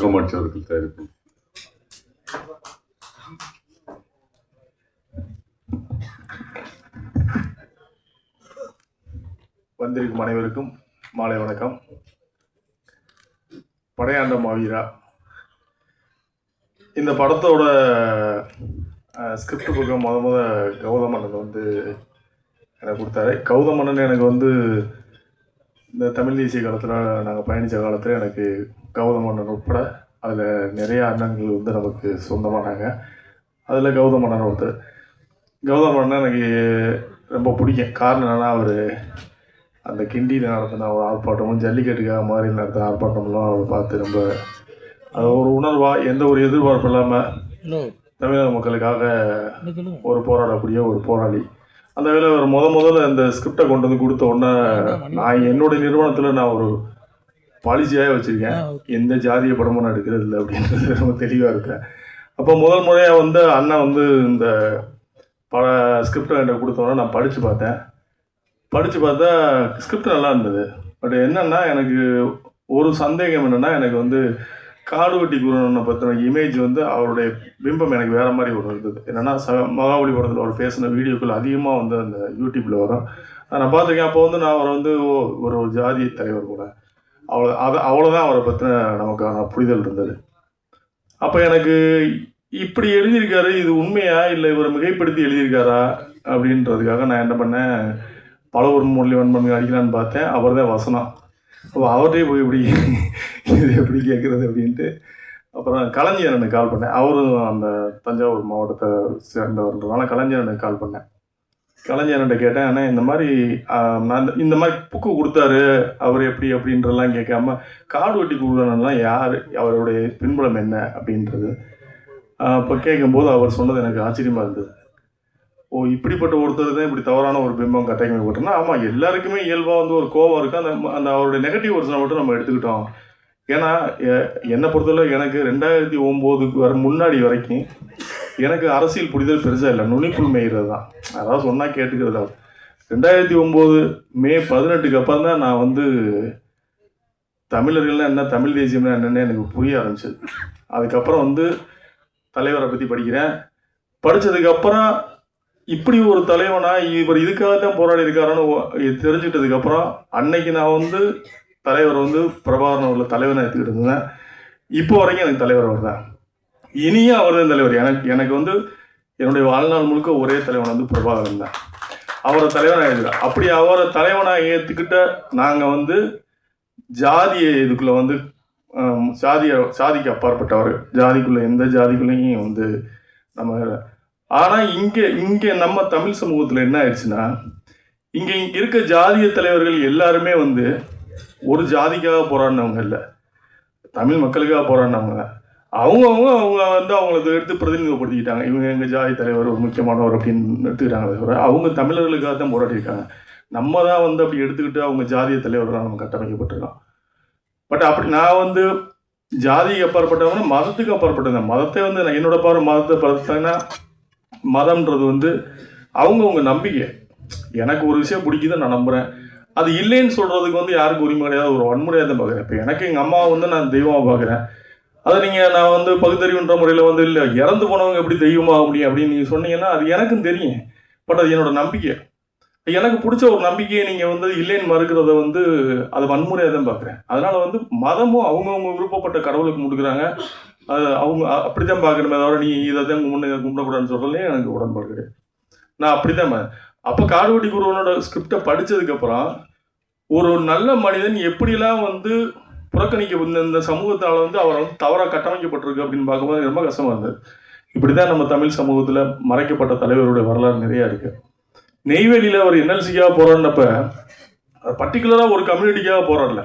காமாட்சி அவர்கள் தயாரிப்பு. வந்திருக்கும் அனைவருக்கும் மாலை வணக்கம். படையாண்ட மாவீரா. இந்த படத்தோட ஸ்கிரிப்ட் புக்கை முத முத கௌதமண்ணன் வந்து எனக்கு கொடுத்தாரு. கௌதமண்ணன் எனக்கு வந்து இந்த தமிழ் தேசிய காலத்தில் நாங்கள் பயணித்த காலத்தில் எனக்கு கௌதமண்ணன் உட்பட அதில் நிறைய அண்ணன்கள் வந்து நமக்கு சொந்தமானாங்க. அதில் கௌதமண்ணன் ஒருத்தர். கௌதமண்ணன் எனக்கு ரொம்ப பிடிக்கும். காரணம் என்னன்னா அவர் அந்த கிண்டியில் நடத்தின ஒரு ஆர்ப்பாட்டமும் ஜல்லிக்கட்டுக்காக மாதிரி நடத்தின ஆர்ப்பாட்டம்லாம் அவர் பார்த்து ரொம்ப அது ஒரு உணர்வாக எந்த ஒரு எதிர்பார்ப்பு இல்லாமல் தமிழக மக்களுக்காக ஒரு போராடக்கூடிய ஒரு போராளி. அந்த வேலை அவர் முத முதல்ல இந்த ஸ்கிரிப்டை கொண்டு வந்து கொடுத்த உடனே நான் என்னுடைய நிறுவனத்தில் நான் ஒரு பாலிசியாக வச்சுருக்கேன். எந்த ஜாதிய படமும் நான் எடுக்கிறது இல்லை அப்படின்றது ரொம்ப தெளிவாக இருக்கேன் அப்போ முதல் முறையாக வந்து அண்ணன் வந்து இந்த பல ஸ்கிரிப்டை என்கிட்ட கொடுத்தோன்னே நான் படித்து பார்த்தேன். படித்து பார்த்தா ஸ்கிரிப்ட் நல்லா இருந்தது. பட் என்னென்னா எனக்கு ஒரு சந்தேகம் என்னென்னா எனக்கு வந்து காடுவெட்டி குருவனை பற்றின இமேஜ் வந்து அவருடைய பிம்பம் எனக்கு வேறு மாதிரி ஒரு இருந்தது என்னென்னா ச மகாபலி படத்தில் அவர் பேசின வீடியோக்கள் அதிகமாக வந்து அந்த யூடியூப்பில் வரும். அதை நான் பார்த்துருக்கேன் அப்போ வந்து நான் அவர் வந்து ஓ, ஒரு ஜாதி தலைவர் கூட. அவ்வளோ அதை அவ்வளோதான் அவரை பற்றின நமக்கான புரிதல் இருந்தது. அப்போ எனக்கு இப்படி எழுதியிருக்காரு இது உண்மையா இல்லை இவர் மிகைப்படுத்தி எழுதியிருக்காரா அப்படின்றதுக்காக நான் என்ன பண்ணேன் பல ஒரு முரளி வன்மன் அடிக்கலான்னு பார்த்தேன். அவர் தான் வசனம். அப்போ அவர்கிட்டே போய் இப்படி இது எப்படி கேட்குறது அப்படின்ட்டு. அப்புறம் கலைஞர் எனக்கு கால் பண்ணேன். அவரும் அந்த தஞ்சாவூர் மாவட்டத்தை சேர்ந்தவர்ன்றதுனால கலைஞர் எனக்கு கால் பண்ணேன். கலைஞர்கிட்ட கேட்டேன் ஆனால் இந்த மாதிரி நான் இந்த- மாதிரி புக்கு கொடுத்தாரு. அவர் எப்படி அப்படின்றலாம் கேட்காம காடு வெட்டி கொடுக்கணும்லாம் யார்? அவருடைய பின்புலம் என்ன? அப்படின்றது. அப்போ கேட்கும்போது அவர் சொன்னது எனக்கு ஆச்சரியமாக இருந்தது. ஓ இப்படிப்பட்ட ஒருத்தர் தான் இப்படி தவறான ஒரு பிம்பம் கட்டமைக்கப்பட்டோம்னா ஆமாம் எல்லாருக்குமே இயல்பாக வந்து ஒரு கோவம் இருக்குது அந்த அந்த அவருடைய நெகட்டிவ் ஒர்ஸனை மட்டும் நம்ம எடுத்துக்கிட்டோம். ஏன்னா எ- என்னை பொறுத்தவரை எனக்கு ரெண்டாயிரத்தி ஒம்போதுக்கு வர முன்னாடி வரைக்கும் எனக்கு அரசியல் புரிதல் பெருசாக இல்லை. நுனிப்புள் மேய்கிறது தான் அதாவது சொன்னால் கேட்டுக்கிறது ரெண்டாயிரத்தி ஒம்பது மே பதினெட்டுக்கு அப்புறம் தான் நான் வந்து தமிழர்கள்னா என்ன தமிழ் தேசியம்னா என்னென்னு எனக்கு புரிய ஆரம்பிச்சது. அதுக்கப்புறம் வந்து தலைவரை பற்றி படிக்கிறேன். படித்ததுக்கப்புறம் இப்படி ஒரு தலைவனா இவர் இதுக்காக தான் போராடி இருக்காருன்னு தெரிஞ்சுக்கிட்டதுக்கப்புறம் அன்னைக்கு நான் வந்து தலைவர் வந்து பிரபாகரன் உள்ள தலைவனை எடுத்துக்கிட்டு இருந்தேன். இப்போ வரைக்கும் எனக்கு தலைவர் அவர் தான் இனியும் அவர் தான் தலைவர். எனக்கு எனக்கு வந்து என்னுடைய வாழ்நாள் முழுக்க ஒரே தலைவன் வந்து பிரபாகரன் தான். அவரை தலைவனாக எழுதுறேன். அப்படி அவரை தலைவனாக ஏற்றுக்கிட்ட நாங்கள் வந்து ஜாதியை இதுக்குள்ளே வந்து சாதியை சாதிய சாதிக்கு அப்பாற்பட்டவர். ஜாதிக்குள்ளே எந்த ஜாதிக்குள்ளேயும் வந்து நம்ம ஆனால் இங்கே இங்கே நம்ம தமிழ் சமூகத்தில் என்ன ஆயிடுச்சுன்னா இங்கே இருக்க ஜாதிய தலைவர்கள் எல்லாருமே வந்து ஒரு ஜாதிக்காக போராடினவங்க இல்லை. தமிழ் மக்களுக்காக போராடினவங்க. அவங்கவுங்க அவங்க வந்து அவங்கள எடுத்து பிரதிநிதிப்படுத்திக்கிட்டாங்க இவங்க எங்கள் ஜாதி தலைவர் ஒரு முக்கியமானவர் அப்படின்னு எடுத்துக்கிட்டாங்களே தவிர அவங்க தமிழர்களுக்காக தான் போராடிருக்காங்க நம்ம தான் வந்து அப்படி எடுத்துக்கிட்டு அவங்க ஜாதிய தலைவர்களாக நம்ம கட்டமைக்கப்பட்டிருக்கோம். பட் அப்படி நான் வந்து ஜாதிக்கு அப்பாற்பட்டவங்க மதத்துக்கு அப்பாற்பட்டது மதத்தை வந்து நான் என்னோட பார்வை மதத்தை பார்த்தீங்கன்னா மதம்ன்றது வந்து அவங்கவுங்க நம்பிக்கை. எனக்கு ஒரு விஷயம் பிடிக்குதுன்னு நான் நம்புகிறேன் அது இல்லைன்னு சொல்கிறதுக்கு வந்து யாருக்கும் உரிமை கிடையாது ஒரு வன்முறையாக தான் பார்க்குறேன். இப்போ எனக்கு எங்கள் அம்மா வந்து நான் தெய்வமாக பார்க்குறேன். அதை நீங்கள் நான் வந்து பகுத்தறிவுன்ற முறையில் வந்து இல்லை இறந்து போனவங்க எப்படி தெய்வமாக முடியும் அப்படின்னு நீங்கள் சொன்னீங்கன்னா அது எனக்கும் தெரியும். பட் அது என்னோட நம்பிக்கை. எனக்கு பிடிச்ச ஒரு நம்பிக்கையை நீங்கள் வந்து இல்லைன்னு மறுக்கிறத வந்து அது வன்முறையாக தான் பார்க்குறேன். அதனால் வந்து மதமும் அவங்கவுங்க விருப்பப்பட்ட கடவுளுக்கு முடுக்குறாங்க. அவங்க அப்படி தான் பார்க்கணுமே தவிர நீ இதை தான் கும்பிட கும்பிடக்கூடாதுன்னு சொல்கிறதுலே எனக்கு உடன்பாடு கிடையாது. நான் அப்படி தான் அப்போ காடுவெட்டி குருவனோட ஸ்கிரிப்டை படிச்சதுக்கப்புறம் ஒரு நல்ல மனிதன் எப்படிலாம் வந்து புறக்கணிக்க இந்த இந்த சமூகத்தால் வந்து அவர் வந்து தவறாக கட்டமைக்கப்பட்டிருக்கு அப்படின்னு பார்க்கும்போது ரொம்ப கஷ்டமாக இருந்தது. இப்படி தான் நம்ம தமிழ் சமூகத்தில் மறைக்கப்பட்ட தலைவருடைய வரலாறு நிறையா இருக்குது நெய்வேலியில் அவர் என்எல்சிக்காக போராடினப்ப பர்டிகுலராக ஒரு கம்யூனிட்டிக்காக போராடல.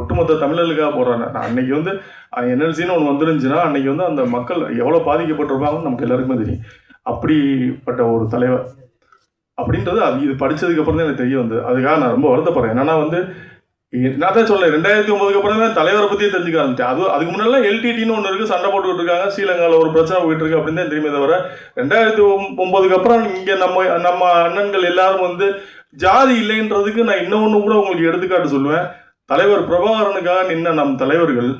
ஒட்டுமொத்த தமிழர்களுக்காக போராடின நான் அன்னைக்கு வந்து என்எல்சின்னு ஒன்று வந்துருந்துச்சுன்னா அன்னைக்கு வந்து அந்த மக்கள் எவ்வளோ பாதிக்கப்பட்டிருப்பாங்கன்னு நமக்கு எல்லாருக்குமே தெரியும். அப்படிப்பட்ட ஒரு தலைவர். அப்படின்றது அது இது படித்ததுக்கு அப்புறம் தான் எனக்கு தெரிய வந்தது. அதுக்காக நான் ரொம்ப வருத்தப்படுறேன். என்னன்னா வந்து நான் தான் சொல்லேன் ரெண்டாயிரத்தி ஒன்பதுக்கு அப்புறம் தான் தலைவரை பற்றியே தெரிஞ்சுக்க ஆரம்பிச்சேன். அது அதுக்கு முன்னாடி எல்டிடின்னு ஒன்று இருக்குது சண்டை போட்டுக்கிட்டு இருக்காங்க ஸ்ரீலங்காவில் ஒரு பிரச்சனை போயிட்டு இருக்கு அப்படின்னு தான் தெரியுமே தவிர ரெண்டாயிரத்தி ஒன்பதுக்கு அப்புறம் இங்கே நம்ம நம்ம அண்ணன்கள் எல்லாரும் வந்து ஜாதி இல்லைன்றதுக்கு நான் இன்னொன்று கூட உங்களுக்கு எடுத்துக்காட்டு சொல்லுவேன். தலைவர் பிரபாகரனுக்காக நின்ன நம் தலைவர்கள்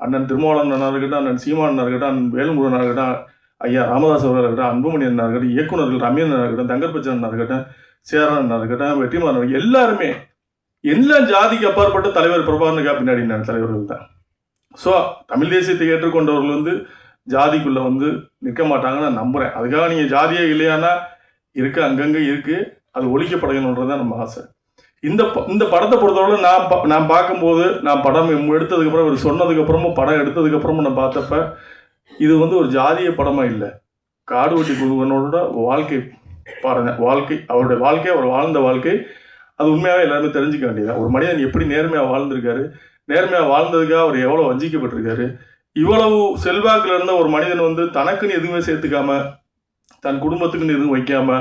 அண்ணன் திருமாவளவன் இருக்கட்டும் அண்ணன் சீமான் இருக்கட்டும் அண்ணன் வேலுமுருகன் இருக்கட்டும் ஐயா ராமதாஸ் அவர்கள் இருக்கட்டும் அன்புமணி அண்ணா இருக்கட்டும் இயக்குநர்கள் ரம்யன் இருக்கட்டும் தங்கர்பச்சன் அண்ணா இருக்கட்டும் சேரன் அண்ணா இருக்கட்டும் வெற்றிமாறன் எல்லாருமே எல்லா ஜாதிக்கு அப்பாற்பட்ட தலைவர் பிரபாகரனுக்கா பின்னாடி நான் தலைவர்கள் தான். ஸோ தமிழ் தேசியத்தை ஏற்றுக்கொண்டவர்கள் வந்து ஜாதிக்குள்ளே வந்து நிற்க மாட்டாங்கன்னு நான் நம்புகிறேன் அதுக்காக நீங்கள் ஜாதியே இல்லையானா இருக்கு அங்கங்கே இருக்குது அது ஒழிக்கப்படணுன்றது தான் நம்ம ஆசை. இந்த ப- இந்த படத்தை பொறுத்தவரை நான் பா- நான் பார்க்கும்போது நான் படம் எடுத்ததுக்கப்புறம் இவர் சொன்னதுக்கப்புறமும் படம் எடுத்ததுக்கப்புறமும் நான் பார்த்தப்ப இது வந்து ஒரு ஜாதிய படமா இல்லை. காடு வெட்டி குருவனோட வாழ்க்கை பாருங்க வாழ்க்கை அவருடைய வாழ்க்கை அவர் வாழ்ந்த வாழ்க்கை அது உண்மையாகவே எல்லாருமே தெரிஞ்சுக்க வேண்டியது ஒரு மனிதன் எப்படி நேர்மையாக வாழ்ந்திருக்காரு நேர்மையாக வாழ்ந்ததுக்காக அவர் எவ்வளோ வஞ்சிக்கப்பட்டிருக்காரு இவ்வளவு செல்வாக்கில் இருந்த ஒரு மனிதன் வந்து தனக்குன்னு எதுவுமே சேர்த்துக்காம தன் குடும்பத்துக்குன்னு எதுவும் வைக்காம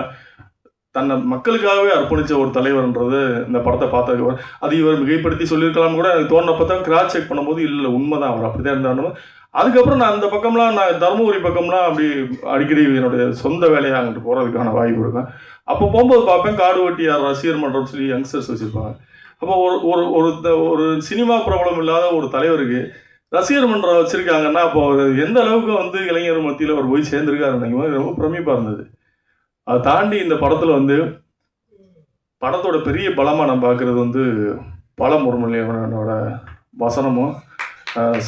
தன்னை மக்களுக்காகவே அர்ப்பணித்த ஒரு தலைவர்ன்றது இந்த படத்தை பார்த்ததுக்கு அது இவர் மிகைப்படுத்தி சொல்லியிருக்கலாம் கூட எனக்கு தோணுனப்ப தான் கிராஸ் செக் பண்ணும்போது இல்லை உண்மைதான் அவர் அப்படி தான் இருந்தாலும் அதுக்கப்புறம் நான் அந்த பக்கம்லாம் நான் தருமபுரி பக்கம்லாம் அப்படி அடிக்கடி என்னுடைய சொந்த வேலையாக அங்கிட்டு போகிறதுக்கான வாய்ப்பு இருக்கும் அப்போ போகும்போது பார்ப்பேன் காடு வெட்டியார் ரசிகர் மன்றம் சொல்லி யங்ஸ்டர்ஸ் வச்சுருப்பாங்க. அப்போ ஒரு ஒரு ஒரு ஒரு சினிமா பிரபலம் இல்லாத ஒரு தலைவருக்கு ரசிகர் மன்றம் வச்சுருக்காங்கன்னா அப்போ அவர் எந்த அளவுக்கு வந்து இளைஞர் மத்தியில் அவர் போய் சேர்ந்துருக்காரு நினைக்கும் ரொம்ப பிரமிப்பாக இருந்தது. அதை தாண்டி இந்த படத்தில் வந்து படத்தோட பெரிய பலமாக நான் பார்க்குறது வந்து பல முருமலையவனோட வசனமும் அஹ்,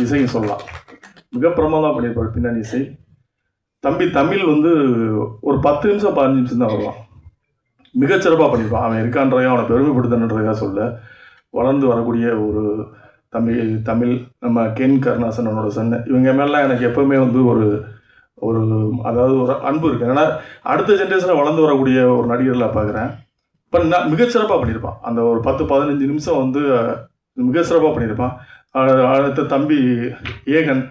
இசையும் சொல்லலாம். மிக பிரமாதம் பண்ணியிருப்பார் பின்னணி இசை. தம்பி தமிழ் வந்து ஒரு பத்து நிமிஷம் பதினஞ்சு நிமிஷம் தான் வருவான் மிகச்சிறப்பாக பண்ணியிருப்பான். அவன் இருக்கான்றதையும் அவனை பெருமைப்படுத்தணுன்றதுக்காக சொல்ல வளர்ந்து வரக்கூடிய ஒரு தமிழ் தமிழ் நம்ம கென் கருணாசனனோட சன். இவங்க மேலாம் எனக்கு எப்போவுமே வந்து ஒரு ஒரு அதாவது ஒரு அன்பு இருக்கு. ஏன்னா அடுத்த ஜென்ரேஷனில் வளர்ந்து வரக்கூடிய ஒரு நடிகர்களை பார்க்குறேன். இப்போ நான் மிகச்சிறப்பாக பண்ணியிருப்பான். அந்த ஒரு பத்து பதினஞ்சு நிமிஷம் வந்து மிக சிறப்பாக பண்ணியிருப்பான் அடுத்த தம்பி ஏகன்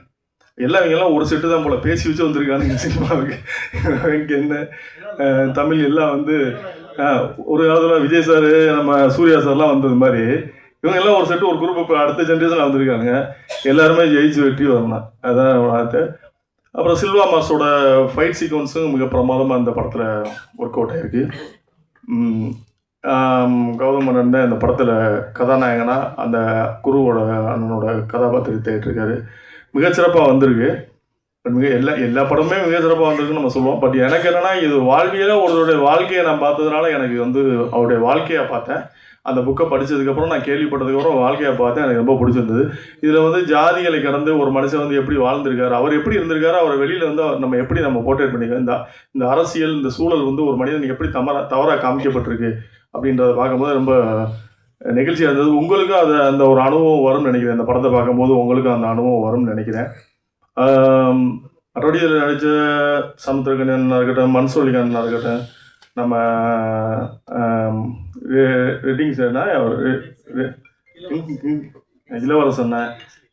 எல்லாம் இவங்கெல்லாம் ஒரு செட்டு தான் போல. பேசி வச்சு வந்திருக்காங்க இந்த சினிமாவுக்கு. இங்கே என்ன தமிழ் எல்லாம் வந்து ஒரு காலத்தில் விஜய் சார் நம்ம சூர்யா சார்லாம் வந்தது மாதிரி இவங்க எல்லாம் ஒரு செட்டு ஒரு குரூப் இப்போ அடுத்த ஜென்ரேஷனில் வந்திருக்காங்க எல்லாருமே ஜெயிச்சு வெற்றி வரணும். அதான் அடுத்து அப்புறம் சில்வா மாஸோட ஃபைட் சீக்வன்ஸும் மிக பிரமாதமாக அந்த படத்தில் ஒர்க் அவுட் ஆயிருக்கு. ம், கௌதம் மன்னன் தான் இந்த படத்தில் கதாநாயகனா அந்த குருவோட அண்ணனோட கதாபாத்திரத்தை ஏற்றிருக்காரு மிகச்சிறப்பாக வந்திருக்கு. மிக எல்லா எல்லா படமுமே மிக சிறப்பாக வந்திருக்குன்னு நம்ம சொல்லுவோம். பட் எனக்கு என்னென்னா இது வாழ்வியலாக ஒருவருடைய வாழ்க்கையை நான் பார்த்ததுனால எனக்கு வந்து அவருடைய வாழ்க்கையை பார்த்தேன். அந்த புக்கை படிச்சதுக்கப்புறம் நான் கேள்விப்பட்டதுக்கப்புறம் வாழ்க்கையை பார்த்தேன். எனக்கு ரொம்ப பிடிச்சிருந்தது. இதில் வந்து ஜாதிகளை கடந்து ஒரு மனுஷன் வந்து எப்படி வாழ்ந்திருக்காரு அவர் எப்படி இருந்திருக்காரு அவர் வெளியில் வந்து அவர் நம்ம எப்படி நம்ம போர்ட்ரேட் பண்ணிக்கிறோம் இந்த இந்த அரசியல் இந்த சூழல் வந்து ஒரு மனிதன் எப்படி தவறா தவறாக காமிக்கப்பட்டிருக்கு அப்படின்றத பார்க்கும்போது ரொம்ப நிகழ்ச்சியாக இருந்தது. உங்களுக்கும் அது அந்த ஒரு அனுபவம் வரும்னு நினைக்கிறேன். இந்த படத்தை பார்க்கும்போது உங்களுக்கும் அந்த அனுபவம் வரும்னு நினைக்கிறேன். மற்றபடி இதில் நடித்த சமுத்திரகண்ணா இருக்கட்டும் மன்சோலிகண்ணா இருக்கட்டும் நம்ம ஆம், இளவரசன்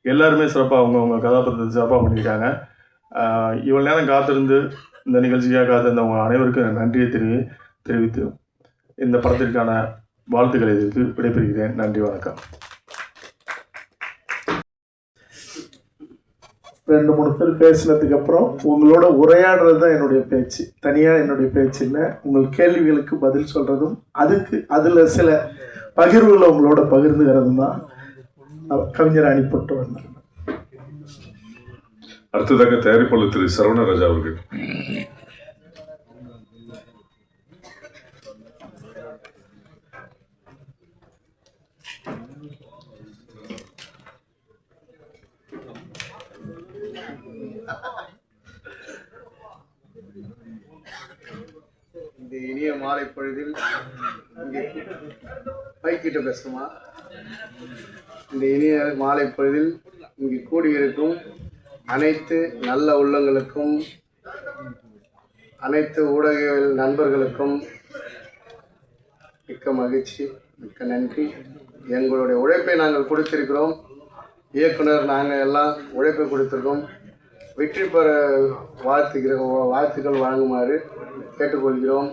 எல்லாருமே சிறப்பாக அவங்க அவங்க கதாபாத்திரத்தை சிறப்பாக பண்ணியிருக்காங்க. இவ்வளோ நேரம் காத்திருந்து இந்த நிகழ்ச்சிக்காக காத்திருந்தவங்க அனைவருக்கும் நன்றியை தெரிவி தெரிவித்து இந்த படத்திற்கான வாழ்த்துக்களை தெரிவித்து விடைபெறுகிறேன். நன்றி வணக்கம். ரெண்டு மூணு பேர் பேசினதுக்கு அப்புறம் உங்களோட உரையாடுறது தான் என்னுடைய பேச்சு. தனியாக என்னுடைய பேச்சு இல்லை. உங்கள் கேள்விகளுக்கு பதில் சொல்கிறதும் அதுக்கு அதில் சில பகிர்வுகளை உங்களோட பகிர்ந்துக்கிறதும் தான். கவிஞர் அணிப்பட்டு வந்தார். அடுத்ததாக தயாரிப்பாளர் திரு சரவணராஜா அவர்கள் இந்த இனிய மாலை பொழுதில் இங்கே பைக்கிட்ட பேசுமா இந்த இனிய மாலை பொழுதில் இங்கே கூடியிருக்கும் அனைத்து நல்ல உள்ளங்களுக்கும் அனைத்து ஊடகங்கள் நண்பர்களுக்கும் மிக்க மகிழ்ச்சி மிக்க நன்றி. எங்களுடைய உழைப்பை நாங்கள் கொடுத்திருக்கிறோம். இயக்குனர் நாங்கள் எல்லாம் உழைப்பை கொடுத்துருக்கோம். வெற்றி பெற வாழ்த்துகிற வாழ்த்துக்கள் வழங்குமாறு கேட்டுக்கொள்கிறோம்.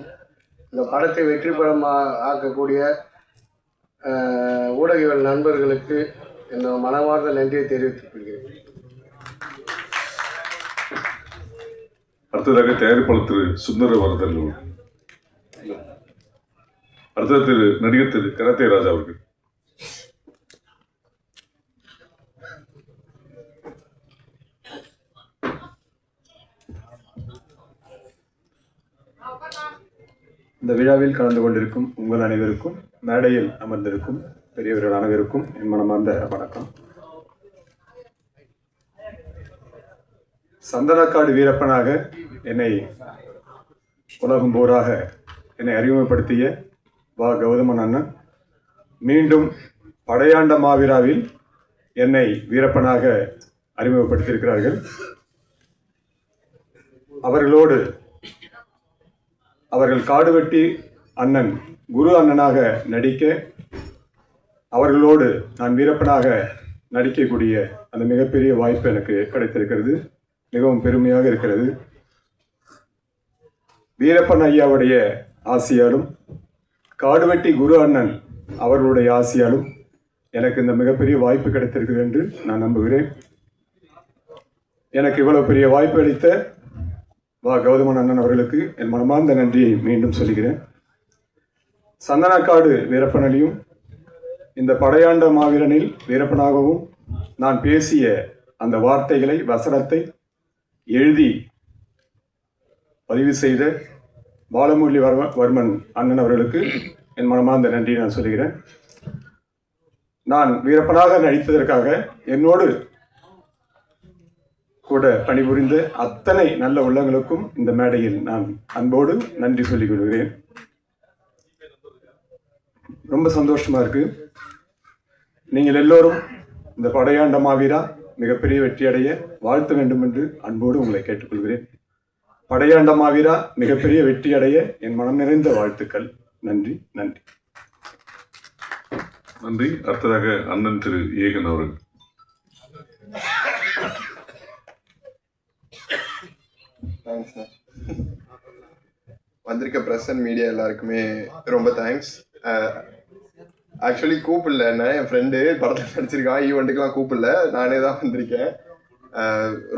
இந்த படத்தை வெற்றி படமா ஆக்கக்கூடிய ஊடகவியல் நண்பர்களுக்கு இந்த மனமார்ந்த நன்றியை தெரிவித்துக் கொள்கிறேன். அடுத்ததாக தயாரிப்பாளர் திரு சுந்தரவரதன் அடுத்தது திரு நடிகர் திரு கரத்தே ராஜா அவர்கள். இந்த விழாவில் கலந்து கொண்டிருக்கும் உங்கள் அனைவருக்கும் மேடையில் அமர்ந்திருக்கும் பெரியவர்கள் அனைவருக்கும் என் மனமார்ந்த வணக்கம். சந்தனக்காடு வீரப்பனாக என்னை உலகம் போராக என்னை அறிமுகப்படுத்திய வா. கௌதமன் அண்ணன் மீண்டும் படையாண்ட மாவீராவில் என்னை வீரப்பனாக அறிமுகப்படுத்தியிருக்கிறார்கள். அவர்களோடு அவர்கள் காடுவெட்டி அண்ணன் குரு அண்ணனாக நடிக்க அவர்களோடு நான் வீரப்பனாக நடிக்கக்கூடிய அந்த மிகப்பெரிய வாய்ப்பு எனக்கு கிடைத்திருக்கிறது. மிகவும் பெருமையாக இருக்கிறது. வீரப்பன் ஐயாவுடைய ஆசியாலும் காடுவெட்டி குரு அண்ணன் அவர்களுடைய ஆசியாலும் எனக்கு இந்த மிகப்பெரிய வாய்ப்பு கிடைத்திருக்கிறது என்று நான் நம்புகிறேன். எனக்கு இவ்வளவு பெரிய வாய்ப்பு அளித்த வா கௌதமன் அண்ணன் அவர்களுக்கு என் மனமார்ந்த நன்றியை மீண்டும் சொல்கிறேன் சந்தனக்காடு வீரப்பனலியும் இந்த படையாண்ட மாவீரனில் வீரப்பனாகவும் நான் பேசிய அந்த வார்த்தைகளை வசனத்தை எழுதி பதிவு செய்த பாலமுரளி வர்ம வர்மன் அண்ணன் அவர்களுக்கு என் மனமார்ந்த நன்றியை நான் சொல்கிறேன் நான் வீரப்பனாக நடித்ததற்காக என்னோடு கூட பணிபுரிந்த அத்தனை நல்ல உள்ளங்களுக்கும் இந்த மேடையில் நான் அன்போடு நன்றி சொல்லிக் கொள்கிறேன். ரொம்ப சந்தோஷமா இருக்கு. நீங்கள் எல்லோரும் இந்த படையாண்ட மாவீரா மிகப்பெரிய வெற்றியடைய வாழ்த்த வேண்டும் என்று அன்போடு உங்களை கேட்டுக்கொள்கிறேன். படையாண்ட மாவீரா மிகப்பெரிய வெற்றியடைய என் மனம் நிறைந்த வாழ்த்துக்கள். நன்றி நன்றி. நன்றி. அடுத்ததாக அண்ணன் திரு ஏகன் அவர்கள். தேங்க்ஸ்ண்ணா வந்திருக்க ப்ரெஸ் அண்ட் மீடியா எல்லாருக்குமே ரொம்ப தேங்க்ஸ் ஆக்சுவலி கூப்பிடல. என்ன என் ஃப்ரெண்டு படத்தில் நடிச்சிருக்கான். ஈவெண்ட்டுக்கெலாம் கூப்பிடல. நானே தான் வந்திருக்கேன்.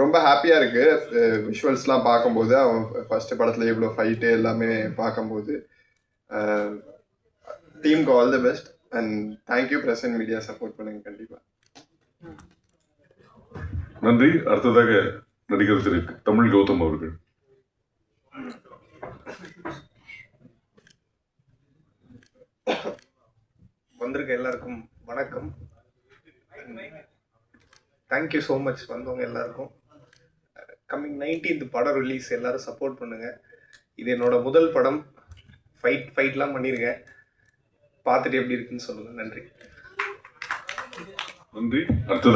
ரொம்ப ஹாப்பியாக இருக்குது விஷுவல்ஸ்லாம் பார்க்கும்போது அவன் ஃபஸ்ட்டு படத்தில் இவ்வளோ ஃபைட்டு எல்லாமே பார்க்கும்போது டீமுக்கு all the best and thank you press and media support பண்ணுங்க கண்டிப்பாக நன்றி. அடுத்ததாக நடிகர் திரு தமிழ் கௌதம் அவர்கள். வந்திருக்க எல்லாருக்கும் வணக்கம். தேங்க்யூ ஸோ மச் வந்தவங்க எல்லாருக்கும். கம்மிங் நைன்டீன்த் படம் ரிலீஸ் எல்லாரும் சப்போர்ட் பண்ணுங்க. இது என்னோட முதல் படம். ஃபைட் ஃபைட்லாம் பண்ணியிருக்கேன் பார்த்துட்டு எப்படி இருக்குன்னு சொல்லுங்கள் நன்றி. நன்றி. அடுத்ததாக